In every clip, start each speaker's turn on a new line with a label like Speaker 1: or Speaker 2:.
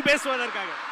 Speaker 1: பேசுவதற்காக.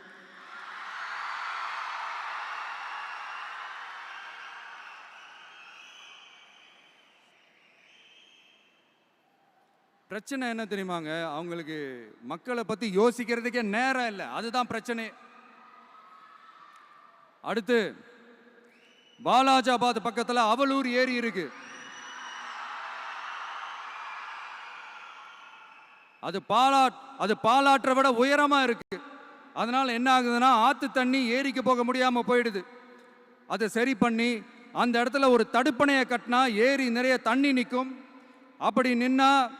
Speaker 2: பிரச்சனை என்ன தெரியுமாங்க? அவங்களுக்கு மக்களை பத்தி யோசிக்கிறதுக்கே நேரம் இல்லை. அதுதான் பிரச்சனை. அடுத்து பாலாஜாபாத் பக்கத்தில் அவலூர் ஏரி இருக்கு. அது பாலாட் அது பாலாற்றை விட உயரமா இருக்கு. அதனால என்ன ஆகுதுன்னா ஆத்து தண்ணி ஏரிக்கு போக முடியாம போயிடுது. அதை சரி பண்ணி அந்த இடத்துல ஒரு தடுப்பணையை கட்டினா ஏரி நிறைய தண்ணி நிற்கும் அப்படி நின்னா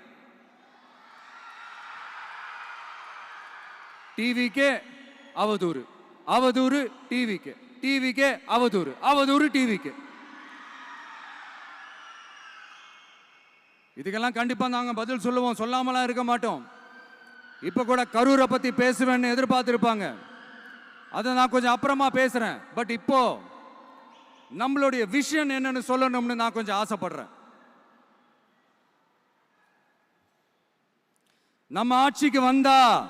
Speaker 2: டிவிக்கே அவதூறு. அவதூறு டிவிக்கு. டிவிக்கே அவதூறு. அவதூறு டிவிக்கு. இதுக்கெல்லாம் கண்டிப்பா நாங்க பதில் சொல்லுவோம். சொல்லாமலாம் இருக்க மாட்டோம். இப்ப கூட கரூரை பத்தி பேசுவேன்னு எதிர்பார்த்திருப்பாங்க. அதை நான் கொஞ்சம் அப்புறமா பேசுறேன். பட் இப்போ நம்மளுடைய விஷன் என்னன்னு சொல்லணும்னு நான் கொஞ்சம் ஆசைப்படுறேன். நம்ம ஆட்சிக்கு வந்தா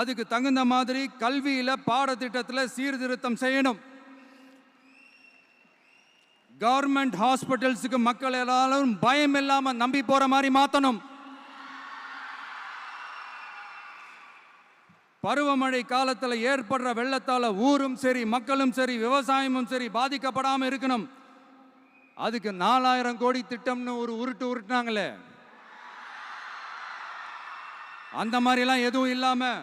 Speaker 2: அதுக்கு தகுந்த மாதிரி கல்வியில பாடத்திட்டத்தில் சீர்திருத்தம் செய்யணும். கவர்மெண்ட் ஹாஸ்பிட்டல்ஸுக்கு மக்கள் எல்லாரும் பயம் இல்லாம நம்பி போற மாதிரி மாத்தணும். பருவமழை காலத்தில் ஏற்படுற வெள்ளத்தால் ஊரும் சரி மக்களும் சரி விவசாயமும் சரி பாதிக்கப்படாமல் இருக்கணும். அதுக்கு நாலாயிரம் கோடி திட்டம்னு ஒரு உருட்டு உருட்டினாங்களே. அந்த மாதிரிலாம் எதுவும் இல்லாமல்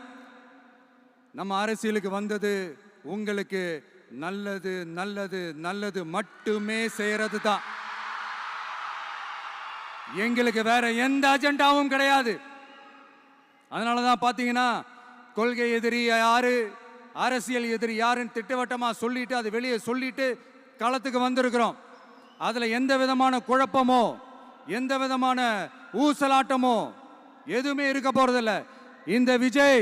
Speaker 2: நம்ம அரசியலுக்கு வந்தது உங்களுக்கு நல்லது நல்லது நல்லது மட்டுமே செய்யறது தான் எங்களுக்கு வேற எந்த அஜெண்டாவும் கிடையாது. அதனால தான் பார்த்தீங்கன்னா கொள்கை எதிரி யாரு அரசியல் எதிரி யாருன்னு திட்டவட்டமாக சொல்லிட்டு அது வெளியே சொல்லிட்டு களத்துக்கு வந்திருக்கிறோம். அதில் எந்த விதமான குழப்பமோ எந்த விதமான ஊசலாட்டமோ எதுவுமே இருக்க போறதில்ல. இந்த விஜய்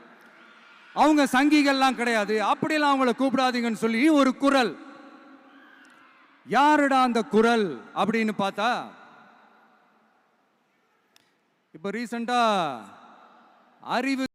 Speaker 2: அவங்க சங்கிகள்லாம் கிடையாது. அப்படிலாம் அவங்கள கூப்பிடாதீங்கன்னு சொல்லி ஒரு குரல். யாருடா அந்த குரல் அப்படின்னு பார்த்தா இப்போ ரீசண்டாக அறிவு